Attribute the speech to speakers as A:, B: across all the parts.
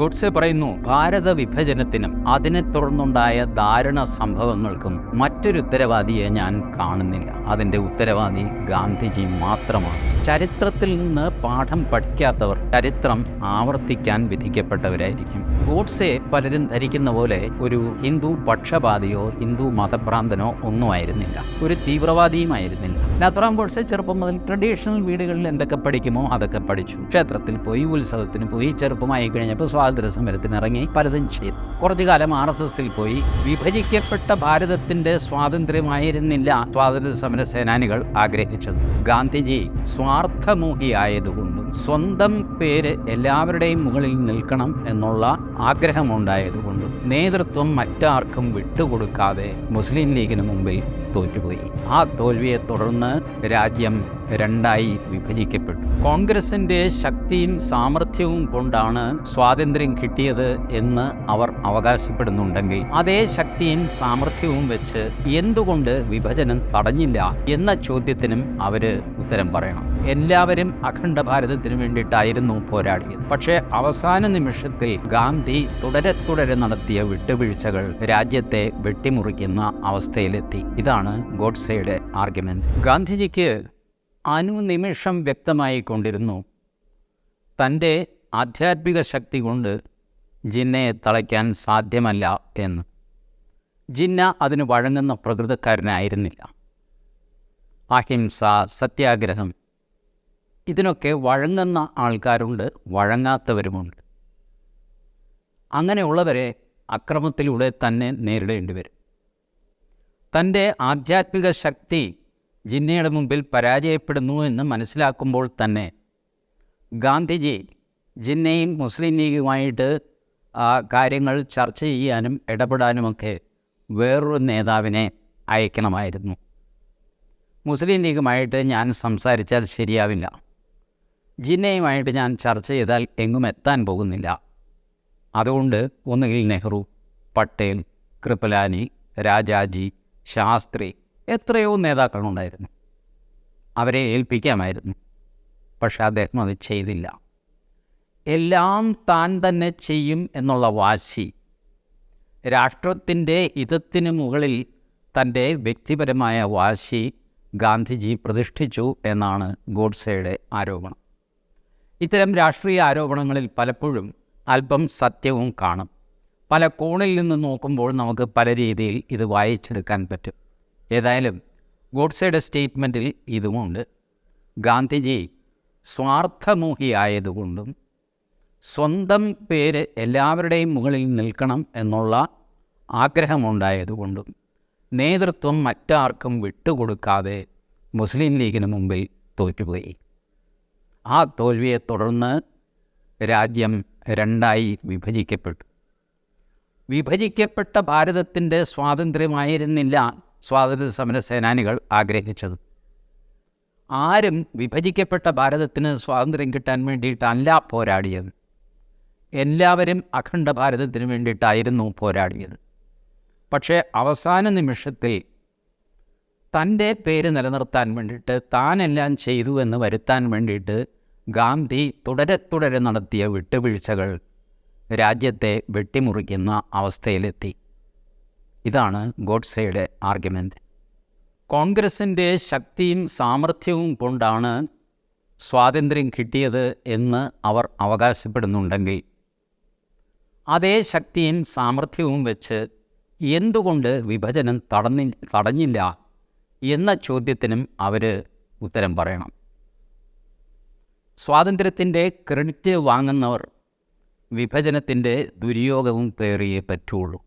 A: ഗുഡ്സെ പറയുന്നു ഭാരത വിഭജനത്തിനും അതിനെ തുടർന്നുണ്ടായ ദാരുണ സംഭവങ്ങൾക്കും മറ്റൊരു ഉത്തരവാദിയെ ഞാൻ കാണുന്നില്ല. അതിന്റെ ഉത്തരവാദി ഗാന്ധിജി മാത്രമാണ്. ചരിത്രത്തിൽ നിന്ന് പാഠം പഠിക്കാത്തവർ ചരിത്രം ആവർത്തിക്കാൻ വിധിക്കപ്പെട്ടവരായിരിക്കും. ഗോഡ്സെ പലരും ധരിക്കുന്ന പോലെ ഒരു ഹിന്ദു പക്ഷപാതിയോ ഹിന്ദു മതഭ്രാന്തനോ ഒന്നും ആയിരുന്നില്ല. ഒരു തീവ്രവാദിയുമായിരുന്നില്ല നത്രാം ഗോഡ്സെ ചെറുപ്പം മുതൽ ട്രഡീഷണൽ വീടുകളിൽ എന്തൊക്കെ പഠിക്കുമോ അതൊക്കെ പഠിച്ചു. ക്ഷേത്രത്തിൽ പോയി ഉത്സവത്തിന് പോയി ചെറുപ്പമായി കഴിഞ്ഞപ്പോൾ സ്വാതന്ത്ര്യ സമരത്തിന് ഇറങ്ങി പലതും ചെയ്തു. കുറച്ചു കാലം ആർ എസ് എസിൽ പോയി. വിഭജിക്കപ്പെട്ട ഭാരതത്തിന്റെ സ്വാതന്ത്ര്യമായിരുന്നില്ല സ്വാതന്ത്ര്യ സമര സേനാനികൾ ആഗ്രഹിച്ചത്. ഗാന്ധിജി സ്വാർത്ഥമോഹിയായതുകൊണ്ടും സ്വന്തം പേര് എല്ലാവരുടെയും മുകളിൽ നിൽക്കണം എന്നുള്ള ആഗ്രഹമുണ്ടായതുകൊണ്ടും നേതൃത്വം മറ്റാർക്കും വിട്ടുകൊടുക്കാതെ മുസ്ലിം ലീഗിന് മുമ്പിൽ തോറ്റുപോയി ആ തോൽവിയെ തുടർന്ന് രാജ്യം രണ്ടായി വിഭജിക്കപ്പെട്ടു. കോൺഗ്രസിന്റെ ശക്തിയും സാമർഥ്യവും കൊണ്ടാണ് സ്വാതന്ത്ര്യം കിട്ടിയത് എന്ന് അവർ അവകാശപ്പെടുന്നുണ്ടെങ്കിൽ അതേ ശക്തിയും സാമർഥ്യവും വെച്ച് എന്തുകൊണ്ട് വിഭജനം തടഞ്ഞില്ല എന്ന ചോദ്യത്തിനും അവർ ഉത്തരം പറയണം. എല്ലാവരും അഖണ്ഡ ഭാരതത്തിന് വേണ്ടിയിട്ടായിരുന്നു പോരാടിയത്. പക്ഷേ അവസാന നിമിഷത്തിൽ ഗാന്ധി തുടരെ തുടരെ നടത്തിയ വിട്ടുവീഴ്ചകൾ രാജ്യത്തെ വെട്ടിമുറിക്കുന്ന അവസ്ഥയിലെത്തി. ഇതാണ് ഗോഡ്സെയുടെ ആർഗ്യുമെന്റ്. ഗാന്ധിജിക്ക് അനുനിമിഷം വ്യക്തമായി കൊണ്ടിരുന്നു തന്റെ ആധ്യാത്മിക ശക്തി കൊണ്ട് ജിന്നയെ തളയ്ക്കാൻ സാധ്യമല്ല എന്ന്. ജിന്ന അതിന് വഴങ്ങുന്ന പ്രകൃതക്കാരനായിരുന്നില്ല. അഹിംസ സത്യാഗ്രഹം ഇതിനൊക്കെ വഴങ്ങുന്ന ആൾക്കാരുണ്ട് വഴങ്ങാത്തവരുമുണ്ട്. അങ്ങനെയുള്ളവരെ അക്രമത്തിലൂടെ തന്നെ നേരിടേണ്ടി വരും. തന്റെ ആധ്യാത്മിക ശക്തി ജിന്നയുടെ മുമ്പിൽ പരാജയപ്പെടുന്നു എന്ന് മനസ്സിലാക്കുമ്പോൾ തന്നെ ഗാന്ധിജി ജിന്നയും മുസ്ലിം ലീഗുമായിട്ട് ആ, കാര്യങ്ങൾ ചർച്ച ചെയ്യാനും ഇടപെടാനുമൊക്കെ വേറൊരു നേതാവിനെ അയക്കണമായിരുന്നു. മുസ്ലിം ലീഗുമായിട്ട് ഞാൻ സംസാരിച്ചാൽ ശരിയാവില്ല. ജിന്നയുമായിട്ട് ഞാൻ ചർച്ച ചെയ്താൽ എങ്ങും എത്താൻ പോകുന്നില്ല. അതുകൊണ്ട് ഒന്നുകിൽ നെഹ്റു പട്ടേൽ കൃപലാനി രാജാജി ശാസ്ത്രി എത്രയോ നേതാക്കളുണ്ടായിരുന്നു. അവരെ ഏൽപ്പിക്കാമായിരുന്നു. പക്ഷെ അദ്ദേഹം അത് ചെയ്തില്ല. എല്ലാം താൻ തന്നെ ചെയ്യും എന്നുള്ള വാശി രാഷ്ട്രത്തിന്റെ ഹിതത്തിന് മുകളിൽ തന്റെ വ്യക്തിപരമായ വാശി ഗാന്ധിജി പ്രതിഷ്ഠിച്ചു എന്നാണ് ഗോഡ്സെയുടെ ആരോപണം. ഇത്തരം രാഷ്ട്രീയ ആരോപണങ്ങളിൽ പലപ്പോഴും അല്പം സത്യവും കാണും. പല കോണിൽ നിന്ന് നോക്കുമ്പോൾ നമുക്ക് പല രീതിയിൽ ഇത് വായിച്ചെടുക്കാൻ പറ്റും. ഏതായാലും ഗോഡ്സയുടെ സ്റ്റേറ്റ്മെന്റിൽ ഇതുമുണ്ട്. ഗാന്ധിജി സ്വാർത്ഥമോഹിയായതുകൊണ്ടും സ്വന്തം പേര് എല്ലാവരുടെയും മുകളിൽ നിൽക്കണം എന്നുള്ള ആഗ്രഹമുണ്ടായതുകൊണ്ടും നേതൃത്വം മറ്റാർക്കും വിട്ടുകൊടുക്കാതെ മുസ്ലിം ലീഗിന് മുമ്പിൽ തോറ്റുപോയി. ആ തോൽവിയെ തുടർന്ന് രാജ്യം രണ്ടായി വിഭജിക്കപ്പെട്ടു. വിഭജിക്കപ്പെട്ട ഭാരതത്തിന്റെ സ്വാതന്ത്ര്യമായിരുന്നില്ല സ്വാതന്ത്ര്യ സമര സേനാനികൾ ആഗ്രഹിച്ചത്. ആരും വിഭജിക്കപ്പെട്ട ഭാരതത്തിന് സ്വാതന്ത്ര്യം കിട്ടാൻ വേണ്ടിയിട്ടല്ല പോരാടിയത്. എല്ലാവരും അഖണ്ഡ ഭാരതത്തിന് വേണ്ടിയിട്ടായിരുന്നു പോരാടിയത്. പക്ഷേ അവസാന നിമിഷത്തിൽ തന്റെ പേര് നിലനിർത്താൻ വേണ്ടിയിട്ട് താനെല്ലാം ചെയ്തു എന്ന് വരുത്താൻ വേണ്ടിയിട്ട് ഗാന്ധി തുടരെ തുടരെ നടത്തിയ വിട്ടുവീഴ്ചകൾ രാജ്യത്തെ വെട്ടിമുറിക്കുന്ന അവസ്ഥയിലെത്തി. ഇതാണ് ഗോഡ്സെയുടെ ആർഗ്യുമെന്റ് കോൺഗ്രസിന്റെ ശക്തിയും സാമർഥ്യവും കൊണ്ടാണ് സ്വാതന്ത്ര്യം കിട്ടിയത് എന്ന് അവർ അവകാശപ്പെടുന്നുണ്ടെങ്കിൽ അതേ ശക്തിയും സാമർഥ്യവും വെച്ച് എന്തുകൊണ്ട് വിഭജനം തടഞ്ഞി തടഞ്ഞില്ല എന്ന ചോദ്യത്തിനും അവർ ഉത്തരം പറയണം. സ്വാതന്ത്ര്യത്തിന്റെ ക്രെഡിറ്റ് വാങ്ങുന്നവർ വിഭജനത്തിന്റെ ദുര്യോഗവും പേറിയേ പറ്റുള്ളൂ.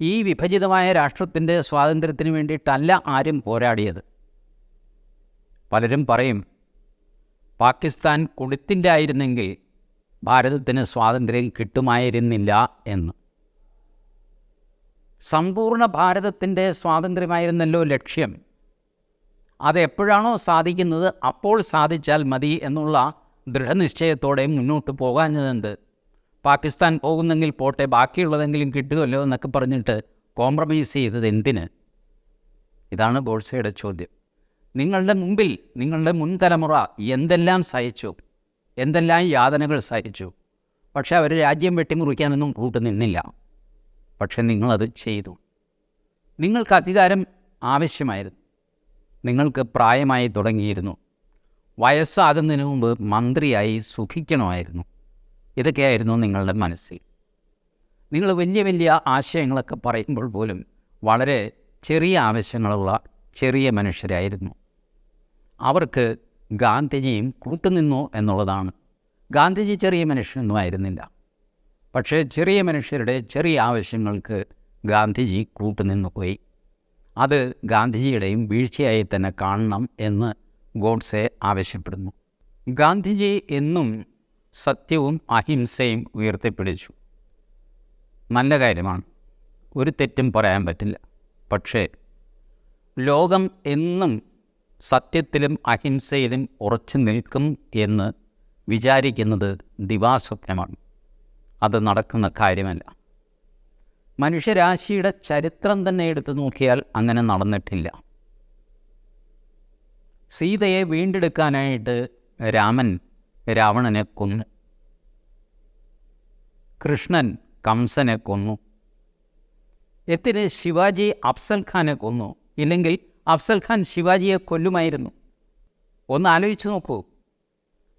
A: ഈ വിഭജിതമായ രാഷ്ട്രത്തിന്റെ സ്വാതന്ത്ര്യത്തിന് വേണ്ടിയിട്ടല്ല ആരും പോരാടിയത്. പലരും പറയും പാകിസ്ഥാൻ കൊടുത്തിന്റെ ആയിരുന്നെങ്കിൽ ഭാരതത്തിന് സ്വാതന്ത്ര്യം കിട്ടുമായിരുന്നില്ല എന്ന്. സമ്പൂർണ ഭാരതത്തിന്റെ സ്വാതന്ത്ര്യമായിരുന്നല്ലോ ലക്ഷ്യം. അതെപ്പോഴാണോ സാധിക്കുന്നത് അപ്പോൾ സാധിച്ചാൽ മതി എന്നുള്ള ദൃഢനിശ്ചയത്തോടെ മുന്നോട്ട് പോകാഞ്ഞതെന്ത് പാകിസ്ഥാൻ പോകുന്നെങ്കിൽ പോട്ടെ ബാക്കിയുള്ളതെങ്കിലും കിട്ടുമല്ലോ എന്നൊക്കെ പറഞ്ഞിട്ട് കോംപ്രമൈസ് ചെയ്തത് എന്തിന്? ഇതാണ് ഗോഡ്സയുടെ ചോദ്യം. നിങ്ങളുടെ മുമ്പിൽ നിങ്ങളുടെ മുൻ തലമുറ എന്തെല്ലാം സഹിച്ചു? എന്തെല്ലാം യാതനകൾ സഹിച്ചു? പക്ഷേ അവർ രാജ്യം വെട്ടിമുറിക്കാനൊന്നും കൂട്ടുനിന്നില്ല പക്ഷെ നിങ്ങളത് ചെയ്തു. നിങ്ങൾക്ക് അധികാരം ആവശ്യമായിരുന്നു. നിങ്ങൾക്ക് പ്രായമായി തുടങ്ങിയിരുന്നു. വയസ്സാകുന്നതിന് മുമ്പ് മന്ത്രിയായി സുഖിക്കണമായിരുന്നു. ഇതൊക്കെയായിരുന്നു നിങ്ങളുടെ മനസ്സിൽ. നിങ്ങൾ വലിയ വലിയ ആശയങ്ങളൊക്കെ പറയുമ്പോൾ പോലും വളരെ ചെറിയ ആവശ്യങ്ങളുള്ള ചെറിയ മനുഷ്യരായിരുന്നു. അവർക്ക് ഗാന്ധിജിയും കൂട്ടുനിന്നു എന്നുള്ളതാണ്. ഗാന്ധിജി ചെറിയ മനുഷ്യനൊന്നും ആയിരുന്നില്ല. പക്ഷേ ചെറിയ മനുഷ്യരുടെ ചെറിയ ആവശ്യങ്ങൾക്ക് ഗാന്ധിജി കൂട്ടുനിന്നു പോയി. അത് ഗാന്ധിജിയുടെയും വീഴ്ചയായി തന്നെ കാണണം എന്ന് ഗോഡ്സെ ആവശ്യപ്പെടുന്നു ഗാന്ധിജി എന്നും സത്യവും അഹിംസയും ഉയർത്തിപ്പിടിച്ചു. നല്ല കാര്യമാണ്. ഒരു തെറ്റും പറയാൻ പറ്റില്ല. പക്ഷേ ലോകം എന്നും സത്യത്തിലും അഹിംസയിലും ഉറച്ചു നിൽക്കും എന്ന് വിചാരിക്കുന്നത് ദിവാസ്വപ്നമാണ്. അത് നടക്കുന്ന കാര്യമല്ല. മനുഷ്യരാശിയുടെ ചരിത്രം തന്നെ എടുത്തു നോക്കിയാൽ അങ്ങനെ നടന്നിട്ടില്ല. സീതയെ വീണ്ടെടുക്കാനായിട്ട് രാമൻ രാവണനെ കൊന്നു. കൃഷ്ണൻ കംസനെ കൊന്നു. എത്തിന് ശിവാജി അഫ്സൽ ഖാനെ കൊന്നു. ഇല്ലെങ്കിൽ അഫ്സൽ ഖാൻ ശിവാജിയെ കൊല്ലുമായിരുന്നു. ഒന്ന് ആലോചിച്ച് നോക്കൂ.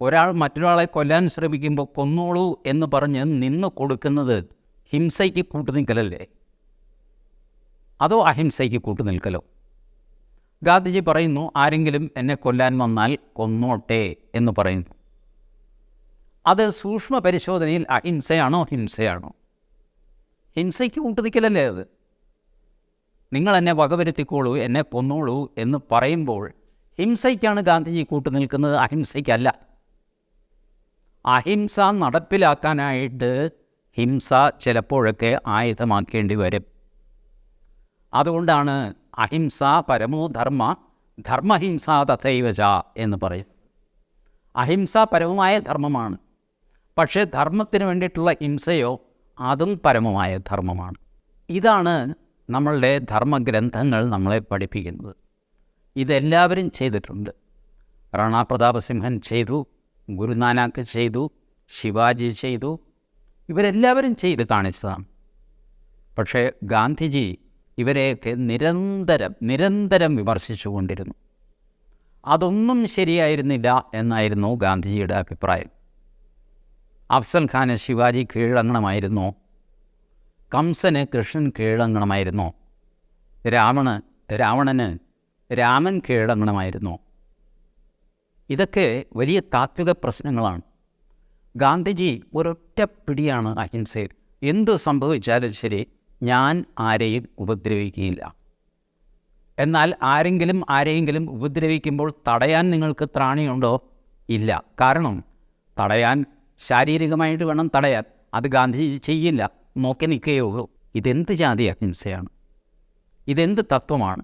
A: ഒരാൾ മറ്റൊരാളെ കൊല്ലാൻ ശ്രമിക്കുമ്പോൾ കൊന്നോളൂ എന്ന് പറഞ്ഞ് നിന്ന് കൊടുക്കുന്നത് ഹിംസയ്ക്ക് കൂട്ടുനിൽക്കലല്ലേ? അതോ അഹിംസയ്ക്ക് കൂട്ടുനിൽക്കലോ? ഗാന്ധിജി പറയുന്നു ആരെങ്കിലും എന്നെ കൊല്ലാൻ വന്നാൽ കൊന്നോട്ടെ എന്ന് പറയുന്നു. അത് സൂക്ഷ്മ പരിശോധനയിൽ അഹിംസയാണോ ഹിംസയാണോ? ഹിംസയ്ക്ക് കൂട്ടുനിൽക്കലല്ലേ അത്? നിങ്ങൾ എന്നെ വകവരുത്തിക്കോളൂ എന്നെ കൊന്നോളൂ എന്ന് പറയുമ്പോൾ ഹിംസയ്ക്കാണ് ഗാന്ധിജി കൂട്ടുനിൽക്കുന്നത് അഹിംസയ്ക്കല്ല. അഹിംസ നടപ്പിലാക്കാനായിട്ട് ഹിംസ ചിലപ്പോഴൊക്കെ ആയുധമാക്കേണ്ടി വരും. അതുകൊണ്ടാണ് അഹിംസ പരമോ ധർമ്മ ധർമ്മഹിംസ തഥൈവച എന്ന് പറയും. അഹിംസ പരമമായ ധർമ്മമാണ്. പക്ഷേ ധർമ്മത്തിന് വേണ്ടിയിട്ടുള്ള ഹിംസയോ അതും പരമമായ ധർമ്മമാണ്. ഇതാണ് നമ്മളുടെ ധർമ്മഗ്രന്ഥങ്ങൾ നമ്മളെ പഠിപ്പിക്കുന്നത്. ഇതെല്ലാവരും ചെയ്തിട്ടുണ്ട്. റാണാ പ്രതാപസിംഹൻ ചെയ്തു ഗുരുനാനാക്ക് ചെയ്തു ശിവാജി ചെയ്തു. ഇവരെല്ലാവരും ചെയ്ത് കാണിച്ചതാണ്. പക്ഷേ ഗാന്ധിജി ഇവരെയൊക്കെ നിരന്തരം നിരന്തരം വിമർശിച്ചുകൊണ്ടിരുന്നു അതൊന്നും ശരിയായിരുന്നില്ല എന്നായിരുന്നു ഗാന്ധിജിയുടെ അഭിപ്രായം. അഫ്സൽ ഖാന് ശിവാജി കീഴടങ്ങണമായിരുന്നോ? കംസന് കൃഷ്ണൻ കീഴടങ്ങണമായിരുന്നോ? രാവണ രാവണന് രാമൻ കീഴടങ്ങണമായിരുന്നോ? ഇതൊക്കെ വലിയ താത്വിക പ്രശ്നങ്ങളാണ്. ഗാന്ധിജി ഒരൊറ്റ പിടിയാണ് അഹിംസയിൽ. എന്ത് സംഭവിച്ചാലും ശരി ഞാൻ ആരെയും ഉപദ്രവിക്കുകയില്ല. എന്നാൽ ആരെങ്കിലും ആരെയെങ്കിലും ഉപദ്രവിക്കുമ്പോൾ തടയാൻ നിങ്ങൾക്ക് ത്രാണിയുണ്ടോ? ഇല്ല. കാരണം തടയാൻ ശാരീരികമായിട്ട് വേണം തടയാൻ. അത് ഗാന്ധിജി ചെയ്യില്ല. നോക്കി നിൽക്കുകയോ ഇതെന്ത് ജാതി അഹിംസയാണ്? ഇതെന്ത് തത്വമാണ്?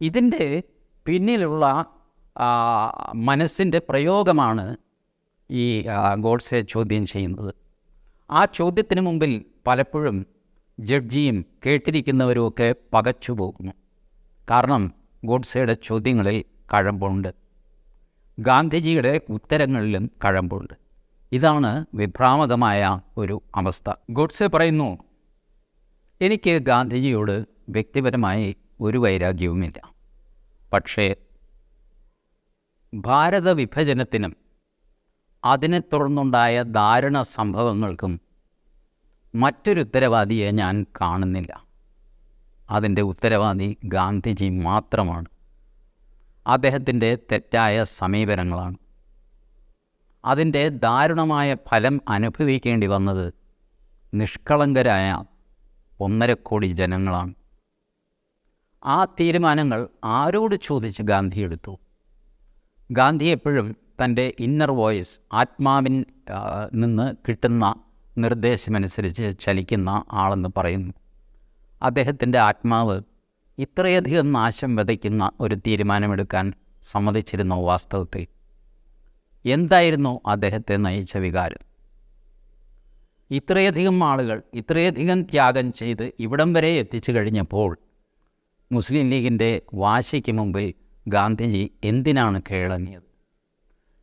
A: ഇതിന്റെ പിന്നിലുള്ള മനസ്സിന്റെ പ്രയോഗമാണ് ഈ ഗോഡ്സെ ചോദ്യം ചെയ്യുന്നത്. ആ ചോദ്യത്തിന് മുമ്പിൽ പലപ്പോഴും ജഡ്ജിയും കേട്ടിരിക്കുന്നവരുമൊക്കെ പകച്ചു പോകുന്നു. കാരണം ഗോഡ്സയുടെ ചോദ്യങ്ങളിൽ കഴമ്പുണ്ട്. ഗാന്ധിജിയുടെ ഉത്തരങ്ങളിലും കഴമ്പുണ്ട്. ഇതാണ് വിഭ്രാമകമായ ഒരു അവസ്ഥ. ഗോഡ്സെ പറയുന്നു എനിക്ക് ഗാന്ധിജിയോട് വ്യക്തിപരമായി ഒരു വൈരാഗ്യവുമില്ല. പക്ഷേ ഭാരത വിഭജനത്തിനും അതിനെ തുടർന്നുണ്ടായ ദാരുണ സംഭവങ്ങൾക്കും മറ്റൊരു ഉത്തരവാദിയെ ഞാൻ കാണുന്നില്ല. അതിന്റെ ഉത്തരവാദി ഗാന്ധിജി മാത്രമാണ്. അദ്ദേഹത്തിന്റെ തെറ്റായ സമീപനങ്ങളാണ്. അതിന്റെ ദാരുണമായ ഫലം അനുഭവിക്കേണ്ടി വന്നത് നിഷ്കളങ്കരായ ഒന്നര കോടി ജനങ്ങളാണ്. ആ തീരുമാനങ്ങൾ ആരോട് ചോദിച്ച് ഗാന്ധി എടുത്തു? ഗാന്ധി എപ്പോഴും തന്റെ ഇന്നർ വോയിസ് ആത്മാവിൻ നിന്ന് കിട്ടുന്ന നിർദ്ദേശമനുസരിച്ച് ചലിക്കുന്ന ആളെന്ന് പറയുന്നു. അദ്ദേഹത്തിന്റെ ആത്മാവ് ഇത്രയധികം നാശം വിതയ്ക്കുന്ന ഒരു തീരുമാനമെടുക്കാൻ സമ്മതിച്ചിരുന്നു വാസ്തവത്തിൽ? എന്തായിരുന്നു അദ്ദേഹത്തെ നയിച്ച വികാരം? ഇത്രയധികം ആളുകൾ ഇത്രയധികം ത്യാഗം ചെയ്ത് ഇവിടം വരെ എത്തിച്ചു കഴിഞ്ഞപ്പോൾ മുസ്ലിം ലീഗിന്റെ വാശിക്ക് മുമ്പിൽ ഗാന്ധിജി എന്തിനാണ് കീഴടങ്ങിയത്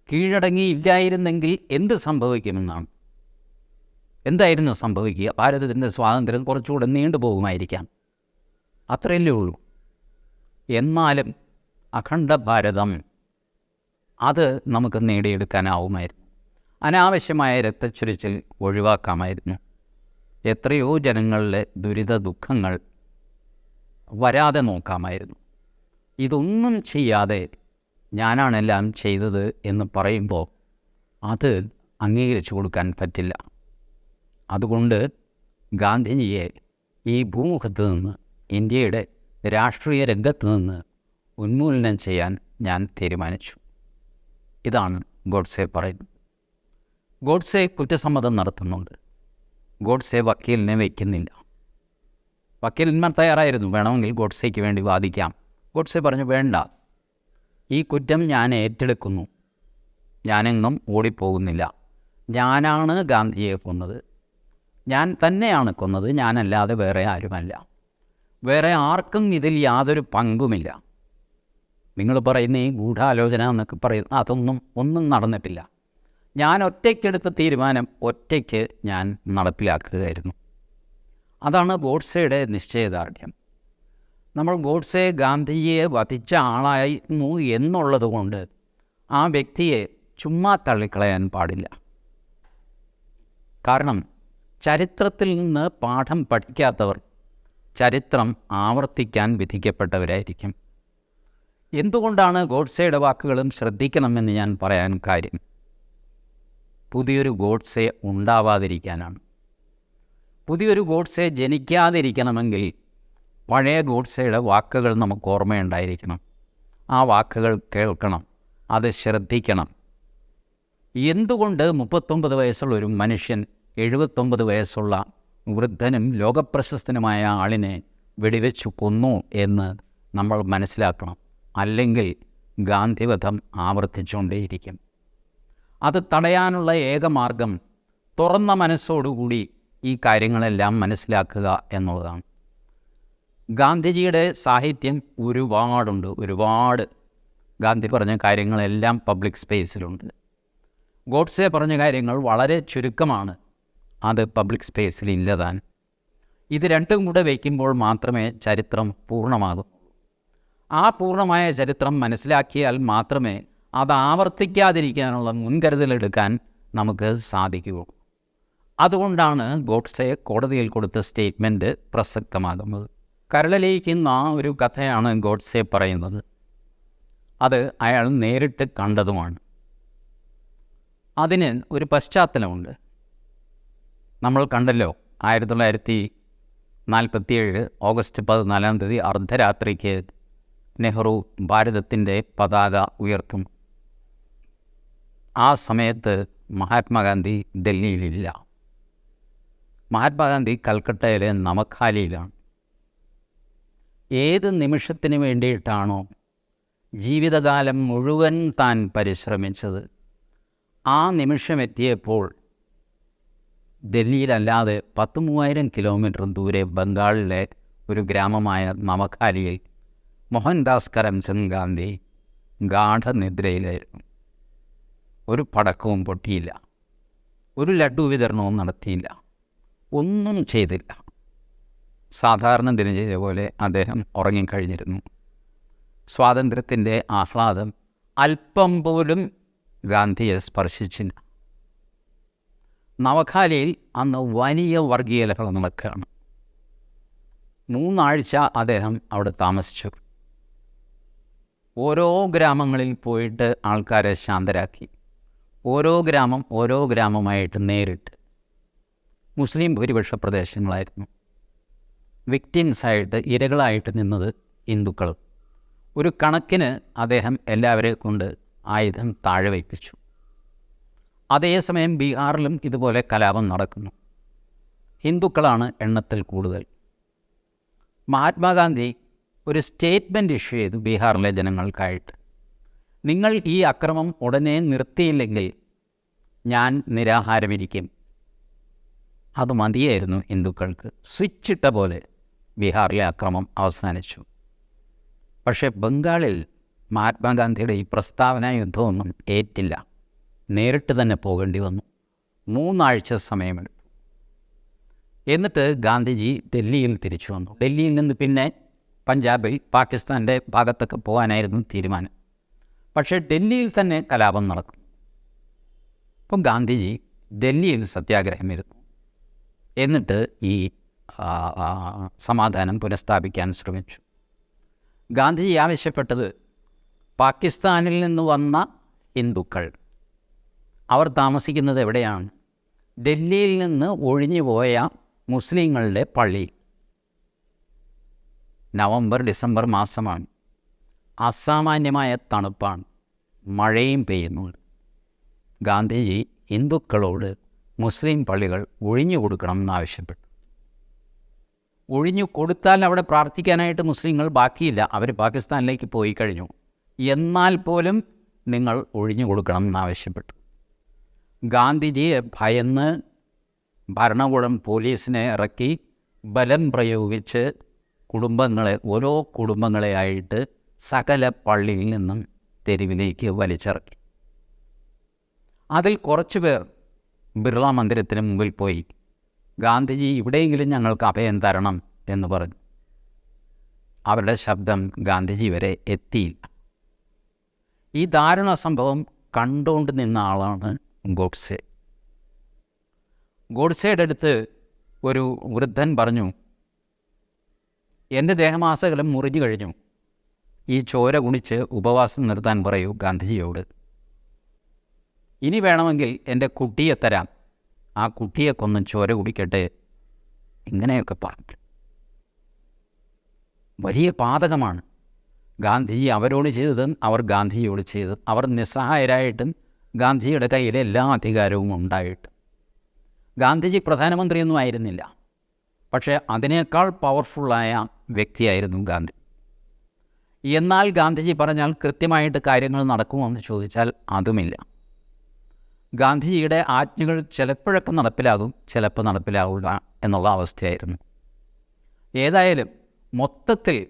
A: കീഴടങ്ങിയില്ലായിരുന്നെങ്കിൽ എന്ത് സംഭവിക്കുമെന്നാണ്. എന്തായിരുന്നു സംഭവിക്കുക? ഭാരതത്തിന്റെ സ്വാതന്ത്ര്യം കുറച്ചുകൂടെ നീണ്ടുപോകുമായിരിക്കാം അത്രയല്ലേ ഉള്ളൂ. എന്നാലും അഖണ്ഡ ഭാരതം അത് നമുക്ക് നേടിയെടുക്കാനാവുമായിരുന്നു. അനാവശ്യമായ രക്തച്ചൊരിച്ചിൽ ഒഴിവാക്കാമായിരുന്നു. എത്രയോ ജനങ്ങളിലെ ദുരിത ദുഃഖങ്ങൾ വരാതെ നോക്കാമായിരുന്നു. ഇതൊന്നും ചെയ്യാതെ ഞാനാണെല്ലാം ചെയ്തത് എന്ന് പറയുമ്പോൾ അത് അംഗീകരിച്ചു കൊടുക്കാൻ പറ്റില്ല. അതുകൊണ്ട് ഗാന്ധിജിയെ ഈ ഭൂമുഖത്ത് നിന്ന് ഇന്ത്യയുടെ രാഷ്ട്രീയ രംഗത്ത് നിന്ന് ഉന്മൂലനം ചെയ്യാൻ ഞാൻ തീരുമാനിച്ചു. ഇതാണ് ഗോഡ്സെ പറയുന്നത്. ഗോഡ്സെ കുറ്റസമ്മതം നടത്തുന്നുണ്ട്. ഗോഡ്സെ വക്കീലിനെ വയ്ക്കുന്നില്ല. വക്കീലന്മാർ തയ്യാറായിരുന്നു. വേണമെങ്കിൽ ഗോഡ്സെക്ക് വേണ്ടി വാദിക്കാം. ഗോഡ്സെ പറഞ്ഞു വേണ്ട. ഈ കുറ്റം ഞാൻ ഏറ്റെടുക്കുന്നു. ഞാനെങ്ങും ഓടിപ്പോകുന്നില്ല. ഞാനാണ് ഗാന്ധിയെ കൊന്നത്. ഞാൻ തന്നെയാണ് കൊന്നത് ഞാനല്ലാതെ വേറെ ആരുമല്ല. വേറെ ആർക്കും ഇതിൽ യാതൊരു പങ്കുമില്ല. നിങ്ങൾ പറയുന്ന ഈ ഗൂഢാലോചന എന്നൊക്കെ പറയുന്ന അതൊന്നും ഒന്നും നടന്നിട്ടില്ല. ഞാൻ ഒറ്റയ്ക്കെടുത്ത തീരുമാനം ഒറ്റയ്ക്ക് ഞാൻ നടപ്പിലാക്കുകയായിരുന്നു. അതാണ് ഗോഡ്സെയുടെ നിശ്ചയദാർഢ്യം. നമ്മൾ ഗോഡ്സെ ഗാന്ധിജിയെ വധിച്ച ആളായിരുന്നു എന്നുള്ളത് കൊണ്ട് ആ വ്യക്തിയെ ചുമ്മാ തള്ളിക്കളയാൻ പാടില്ല. കാരണം ചരിത്രത്തിൽ നിന്ന് പാഠം പഠിക്കാത്തവർ ചരിത്രം ആവർത്തിക്കാൻ വിധിക്കപ്പെട്ടവരായിരിക്കും. എന്തുകൊണ്ടാണ് ഗോഡ്സെയുടെ വാക്കുകളും ശ്രദ്ധിക്കണമെന്ന് ഞാൻ പറയാൻ കാര്യം? പുതിയൊരു ഗോഡ്സെ ഉണ്ടാവാതിരിക്കാനാണ്. പുതിയൊരു ഗോഡ്സെ ജനിക്കാതിരിക്കണമെങ്കിൽ പഴയ ഗോഡ്സെയുടെ വാക്കുകൾ നമുക്ക് ഓർമ്മയുണ്ടായിരിക്കണം. ആ വാക്കുകൾ കേൾക്കണം അത് ശ്രദ്ധിക്കണം. എന്തുകൊണ്ട് മുപ്പത്തൊമ്പത് വയസ്സുള്ള ഒരു മനുഷ്യൻ എഴുപത്തൊമ്പത് വയസ്സുള്ള വൃദ്ധനും ലോകപ്രശസ്തനുമായ ആളിനെ വെടിവെച്ചു കൊന്നു എന്ന് നമ്മൾ മനസ്സിലാക്കണം. അല്ലെങ്കിൽ ഗാന്ധിവധം ആവർത്തിച്ചുകൊണ്ടേയിരിക്കും. അത് തടയാനുള്ള ഏക മാർഗം തുറന്ന മനസ്സോടുകൂടി ഈ കാര്യങ്ങളെല്ലാം മനസ്സിലാക്കുക എന്നുള്ളതാണ്. ഗാന്ധിജിയുടെ സാഹിത്യം ഒരുപാടുണ്ട്. ഒരുപാട് ഗാന്ധി പറഞ്ഞ കാര്യങ്ങളെല്ലാം പബ്ലിക് സ്പേസിലുണ്ട്. ഗോഡ്സെ പറഞ്ഞ കാര്യങ്ങൾ വളരെ ചുരുക്കമാണ്. അത് പബ്ലിക് സ്പേസിൽ ഇല്ലതാൻ. ഇത് രണ്ടും കൂടെ വയ്ക്കുമ്പോൾ മാത്രമേ ചരിത്രം പൂർണമാകൂ. ആ പൂർണമായ ചരിത്രം മനസ്സിലാക്കിയാൽ മാത്രമേ അത് ആവർത്തിക്കാതിരിക്കാനുള്ള മുൻകരുതലെടുക്കാൻ നമുക്ക് സാധിക്കുകയുള്ളൂ. അതുകൊണ്ടാണ് ഗോഡ്സെ കോടതിയിൽ കൊടുത്ത സ്റ്റേറ്റ്മെന്റ് പ്രസക്തമാകുന്നത്. കരളിലേക്കുന്ന ഒരു കഥയാണ് ഗോഡ്സെ പറയുന്നത്. അത് അയാൾ നേരിട്ട് കണ്ടതുമാണ്. അതിന് ഒരു പശ്ചാത്തലമുണ്ട്. നമ്മൾ കണ്ടല്ലോ ആയിരത്തി തൊള്ളായിരത്തി നാൽപ്പത്തിയേഴ് ഓഗസ്റ്റ് പതിനാലാം തീയതി അർദ്ധരാത്രിക്ക് നെഹ്റു ഭാരതത്തിന്റെ പതാക ഉയർത്തും. ആ സമയത്ത് മഹാത്മാഗാന്ധി ഡൽഹിയിലില്ല. മഹാത്മാഗാന്ധി കൽക്കട്ടയിലെ നമഖാലിയിലാണ്. ഏത് നിമിഷത്തിന് വേണ്ടിയിട്ടാണോ ജീവിതകാലം മുഴുവൻ താൻ പരിശ്രമിച്ചത്? ആ നിമിഷമെത്തിയപ്പോൾ ഡൽഹിയിലല്ലാതെ പത്ത് മൂവായിരം കിലോമീറ്റർ ദൂരെ ബംഗാളിലെ ഒരു ഗ്രാമമായ നവഖാലിയിൽ മോഹൻദാസ് കരംചന്ദ് ഗാന്ധി ഗാഠനിദ്രയിലായിരുന്നു. ഒരു പടക്കവും പൊട്ടിയില്ല. ഒരു ലഡു വിതരണവും നടത്തിയില്ല. ഒന്നും ചെയ്തില്ല. സാധാരണ ദിനചര്യ പോലെ അദ്ദേഹം ഉറങ്ങിക്കഴിഞ്ഞിരുന്നു. സ്വാതന്ത്ര്യത്തിന്റെ ആഹ്ലാദം അല്പം പോലും ഗാന്ധിയെ സ്പർശിച്ചില്ല. നവഖാലിയിൽ അന്ന് വലിയ വർഗീയ ലഹള നടക്കുകയാണ് മൂന്നാഴ്ച അദ്ദേഹം അവിടെ താമസിച്ചു. ഓരോ ഗ്രാമങ്ങളിൽ പോയിട്ട് ആൾക്കാരെ ശാന്തരാക്കി. ഓരോ ഗ്രാമം ഓരോ ഗ്രാമമായിട്ട് നേരിട്ട്. മുസ്ലിം ഭൂരിപക്ഷ പ്രദേശങ്ങളായിരുന്നു. വിക്ടിംസായിട്ട് ഇരകളായിട്ട് നിന്നത് ഹിന്ദുക്കളും. ഒരു കണക്കിന് അദ്ദേഹം എല്ലാവരെ കൊണ്ട് ആയുധം താഴെ വയ്പ്പിച്ചു. അതേസമയം ബീഹാറിലും ഇതുപോലെ കലാപം നടക്കുന്നു. ഹിന്ദുക്കളാണ് എണ്ണത്തിൽ കൂടുതൽ. മഹാത്മാഗാന്ധി ഒരു സ്റ്റേറ്റ്മെന്റ് ഇഷ്യൂ ചെയ്തു ബീഹാറിലെ ജനങ്ങൾക്കായിട്ട്. നിങ്ങൾ ഈ അക്രമം ഉടനെ നിർത്തിയില്ലെങ്കിൽ ഞാൻ നിരാഹാരമിരിക്കും. അത് മതിയായിരുന്നു ഹിന്ദുക്കൾക്ക്. സ്വിച്ചിട്ട പോലെ ബീഹാറിലെ അക്രമം അവസാനിച്ചു. പക്ഷേ ബംഗാളിൽ മഹാത്മാഗാന്ധിയുടെ ഈ പ്രസ്താവന യുദ്ധമൊന്നും ഏറ്റില്ല. നേരിട്ട് തന്നെ പോകേണ്ടി വന്നു. മൂന്നാഴ്ച സമയമെടുത്തു. എന്നിട്ട് ഗാന്ധിജി ഡൽഹിയിൽ തിരിച്ചു വന്നു. ഡൽഹിയിൽ നിന്ന് പിന്നെ പഞ്ചാബിൽ പാകിസ്ഥാന്റെ ഭാഗത്തൊക്കെ പോകാനായിരുന്നു തീരുമാനം. പക്ഷേ ഡൽഹിയിൽ തന്നെ കലാപം നടക്കും. അപ്പോൾ ഗാന്ധിജി ഡൽഹിയിൽ സത്യാഗ്രഹം വരുന്നു. എന്നിട്ട് ഈ സമാധാനം പുനഃസ്ഥാപിക്കാൻ ശ്രമിച്ചു. ഗാന്ധിജി ആവശ്യപ്പെട്ടത് പാകിസ്ഥാനിൽ നിന്ന് വന്ന ഹിന്ദുക്കൾ അവർ താമസിക്കുന്നത് എവിടെയാണ്? ഡൽഹിയിൽ നിന്ന് ഒഴിഞ്ഞു പോയ മുസ്ലിങ്ങളുടെ പള്ളി. നവംബർ ഡിസംബർ മാസമാണ്. അസാമാന്യമായ തണുപ്പാണ്. മഴയും പെയ്യുന്നുണ്ട് ഗാന്ധിജി ഹിന്ദുക്കളോട് മുസ്ലിം പള്ളികൾ ഒഴിഞ്ഞു കൊടുക്കണം എന്നാവശ്യപ്പെട്ടു. ഒഴിഞ്ഞു കൊടുത്താൽ അവിടെ പ്രാർത്ഥിക്കാനായിട്ട് മുസ്ലിങ്ങൾ ബാക്കിയില്ല. അവർ പാകിസ്ഥാനിലേക്ക് പോയി കഴിഞ്ഞു. എന്നാൽ പോലും നിങ്ങൾ ഒഴിഞ്ഞു കൊടുക്കണം എന്നാവശ്യപ്പെട്ടു. ഗാന്ധിജിയെ ഭയന്ന് ഭരണകൂടം പോലീസിനെ ഇറക്കി ബലം പ്രയോഗിച്ച് കുടുംബങ്ങളെ ഓരോ കുടുംബങ്ങളെയായിട്ട് സകല പള്ളിയിൽ നിന്നും തെരുവിലേക്ക് വലിച്ചിറക്കി. അതിൽ കുറച്ച് പേർ ബിർള മന്ദിരത്തിന് മുമ്പിൽ പോയി. ഗാന്ധിജി ഇവിടെയെങ്കിലും ഞങ്ങൾക്ക് അഭയം തരണം എന്ന് പറഞ്ഞു. അവരുടെ ശബ്ദം ഗാന്ധിജി വരെ എത്തിയില്ല. ഈ ദാരുണ സംഭവം കണ്ടുകൊണ്ട് നിന്ന ആളാണ് ഗോഡ്സെ. ഗോഡ്സെയുടെ അടുത്ത് ഒരു വൃദ്ധൻ പറഞ്ഞു എന്റെ ദേഹമാസകലം മുറിഞ്ഞു കഴിഞ്ഞു. ഈ ചോര ഗുണിച്ച് ഉപവാസം നിർത്താൻ പറയൂ ഗാന്ധിജിയോട്. ഇനി വേണമെങ്കിൽ എന്റെ കുട്ടിയെ തരാം. ആ കുട്ടിയെ കൊന്ന് ചോര കുടിക്കട്ടെ. ഇങ്ങനെയൊക്കെ പറഞ്ഞു. വലിയ പാതകമാണ്. ഗാന്ധിജി അവരോട് ചെയ്തതും അവർ ഗാന്ധിജിയോട് ചെയ്തതും. അവർ നിസ്സഹായരായിട്ടും ഗാന്ധിജിയുടെ കയ്യിൽ എല്ലാ അധികാരവും ഉണ്ടായിട്ട്. ഗാന്ധിജി പ്രധാനമന്ത്രിയൊന്നും ആയിരുന്നില്ല. പക്ഷേ അതിനേക്കാൾ പവർഫുള്ളായ വ്യക്തിയായിരുന്നു ഗാന്ധി. എന്നാൽ ഗാന്ധിജി പറഞ്ഞാൽ കൃത്യമായിട്ട് കാര്യങ്ങൾ നടക്കുമോ എന്ന് ചോദിച്ചാൽ അതുമില്ല. ഗാന്ധിജിയുടെ ആജ്ഞകൾ ചിലപ്പോഴൊക്കെ നടപ്പിലാകും ചിലപ്പോൾ നടപ്പിലാവില്ല എന്നുള്ള അവസ്ഥയായിരുന്നു. ഏതായാലും മൊത്തത്തിൽ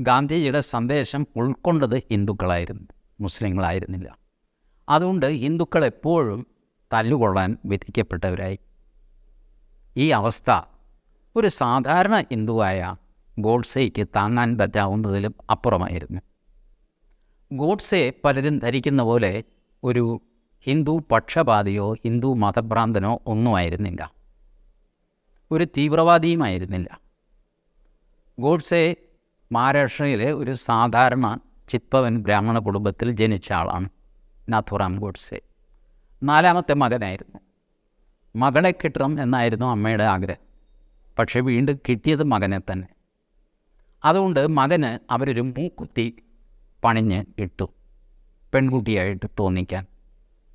A: ഗാന്ധിജിയുടെ സന്ദേശം ഉൾക്കൊണ്ടത് ഹിന്ദുക്കളായിരുന്നു മുസ്ലിങ്ങളായിരുന്നില്ല. അതുകൊണ്ട് ഹിന്ദുക്കൾ എപ്പോഴും തല്ലുകൊള്ളാൻ വിധിക്കപ്പെട്ടവരായി. ഈ അവസ്ഥ ഒരു സാധാരണ ഹിന്ദുവായ ഗോഡ്സെയ്ക്ക് താങ്ങാൻ പറ്റാവുന്നതിലും അപ്പുറമായിരുന്നു. ഗോഡ്സെ പലരും ധരിക്കുന്ന പോലെ ഒരു ഹിന്ദു പക്ഷപാതിയോ ഹിന്ദു മതഭ്രാന്തനോ ഒന്നുമായിരുന്നില്ല ഒരു തീവ്രവാദിയുമായിരുന്നില്ല ഗോഡ്സെ മഹാരാഷ്ട്രയിലെ ഒരു സാധാരണ ചിത്പവൻ ബ്രാഹ്മണ കുടുംബത്തിൽ ജനിച്ച ആളാണ്. നാഥുറാം ഗോഡ്സെ. നാലാമത്തെ മകനായിരുന്നു. മകളെ കിട്ടണം എന്നായിരുന്നു അമ്മയുടെ ആഗ്രഹം. പക്ഷേ വീണ്ടും കിട്ടിയത് മകനെ തന്നെ. അതുകൊണ്ട് മകന് അവരൊരു മൂക്കുത്തി പണിഞ്ഞ് ഇട്ടു. പെൺകുട്ടിയായിട്ട് തോന്നിക്കാൻ.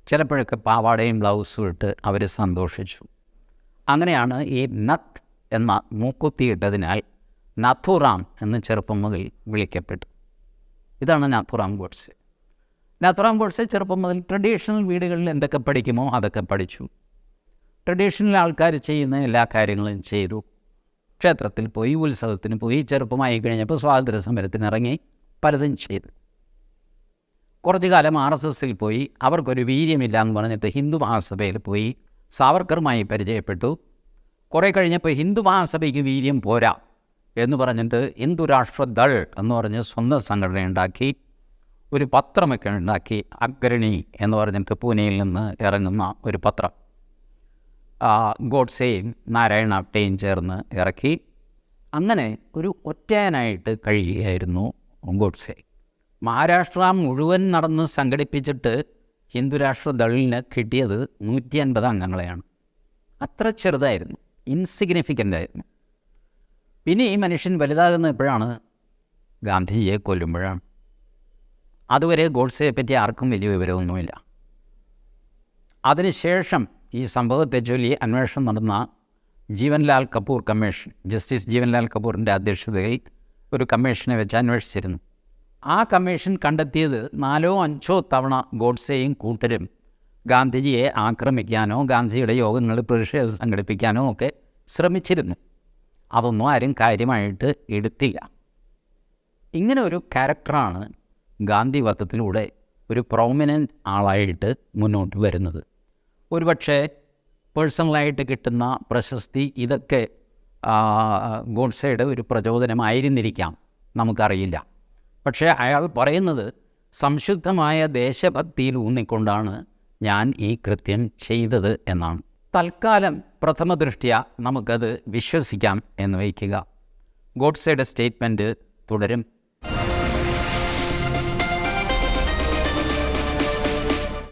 A: ചിലപ്പോഴൊക്കെ പാവാടയും ബ്ലൗസും ഇട്ട് അവർ സന്തോഷിച്ചു. അങ്ങനെയാണ് ഈ നത്ത് എന്ന മൂക്കുത്തി ഇട്ടതിനാൽ നഥുറാം എന്ന് ചെറുപ്പം മുതൽ വിളിക്കപ്പെട്ടു. ഇതാണ് നാഥുറാം ഗോഡ്സെ. നാഥുറാം ഗോഡ്സെ ചെറുപ്പം മുതൽ ട്രഡീഷണൽ വീടുകളിൽ എന്തൊക്കെ പഠിക്കുമോ അതൊക്കെ പഠിച്ചു. ട്രഡീഷണൽ ആൾക്കാർ ചെയ്യുന്ന എല്ലാ കാര്യങ്ങളും ചെയ്തു. ക്ഷേത്രത്തിൽ പോയി ഉത്സവത്തിന് പോയി ചെറുപ്പമായി കഴിഞ്ഞപ്പോൾ സ്വാതന്ത്ര്യ സമരത്തിന് ഇറങ്ങി പലതും ചെയ്തു. കുറച്ചു കാലം ആർ എസ് എസിൽ പോയി അവർക്കൊരു വീര്യമില്ല എന്ന് പറഞ്ഞിട്ട് ഹിന്ദു മഹാസഭയിൽ പോയി സാവർക്കറുമായി പരിചയപ്പെട്ടു. കുറേ കഴിഞ്ഞപ്പോൾ ഹിന്ദു മഹാസഭയ്ക്ക് വീര്യം പോരാ എന്ന് പറഞ്ഞിട്ട് ഹിന്ദു രാഷ്ട്രദൾ എന്ന് പറഞ്ഞ് സ്വന്തം സംഘടന ഉണ്ടാക്കി ഒരു പത്രമൊക്കെ ഉണ്ടാക്കി അഗ്രണി എന്ന് പറഞ്ഞിട്ട് പൂനെയിൽ നിന്ന് ഇറങ്ങുന്ന ഒരു പത്രം. ഗോഡ്സെയും നാരായണ അപ്റ്റയും ചേർന്ന് ഇറക്കി. അങ്ങനെ ഒരു ഒറ്റയനായിട്ട് കഴിയുകയായിരുന്നു ഗോഡ്സെ. മഹാരാഷ്ട്ര മുഴുവൻ നടന്ന് സംഘടിപ്പിച്ചിട്ട് ഹിന്ദുരാഷ്ട്ര ദളിന് കിട്ടിയത് നൂറ്റി അൻപത് അംഗങ്ങളെയാണ്. അത്ര ചെറുതായിരുന്നു ഇൻസിഗ്നിഫിക്കന്റ് ആയിരുന്നു. പിന്നെ ഈ മനുഷ്യൻ വലുതാകുന്ന എപ്പോഴാണ് ഗാന്ധിജിയെ കൊല്ലുമ്പോഴാണ്. അതുവരെ ഗോഡ്സയെ പറ്റി ആർക്കും വലിയ വിവരമൊന്നുമില്ല. അതിനുശേഷം ഈ സംഭവത്തെ ചൊല്ലി അന്വേഷണം നടന്ന ജീവൻലാൽ കപൂർ കമ്മീഷൻ ജസ്റ്റിസ് ജീവൻലാൽ കപൂറിന്റെ അധ്യക്ഷതയിൽ ഒരു കമ്മീഷനെ വെച്ച് അന്വേഷിച്ചിരുന്നു. ആ കമ്മീഷൻ കണ്ടെത്തിയത് നാലോ അഞ്ചോ തവണ ഗോഡ്സെയും കൂട്ടരും ഗാന്ധിജിയെ ആക്രമിക്കാനോ ഗാന്ധിജിയുടെ യോഗങ്ങളിൽ പ്രതിഷേധം സംഘടിപ്പിക്കാനോ ഒക്കെ ശ്രമിച്ചിരുന്നു. അതൊന്നും ആരും കാര്യമായിട്ട് എടുത്തില്ല. ഇങ്ങനെ ഒരു ക്യാരക്ടറാണ് ഗാന്ധി വധത്തിലൂടെ ഒരു പ്രോമിനന്റ് ആളായിട്ട് മുന്നോട്ട് വരുന്നത്. ഒരുപക്ഷെ പേഴ്സണലായിട്ട് കിട്ടുന്ന പ്രശസ്തി ഇതൊക്കെ ഗോഡ്സയുടെ ഒരു പ്രചോദനമായിരുന്നിരിക്കാം. നമുക്കറിയില്ല. പക്ഷേ അയാൾ പറയുന്നത് സംശുദ്ധമായ ദേശഭക്തിയിൽ ഊന്നിക്കൊണ്ടാണ് ഞാൻ ഈ കൃത്യം ചെയ്തത് എന്നാണ്. തൽക്കാലം പ്രഥമ ദൃഷ്ട്യ നമുക്കത് വിശ്വസിക്കാം എന്ന് വയ്ക്കുക. ഗോഡ്സയുടെ സ്റ്റേറ്റ്മെന്റ് തുടരും.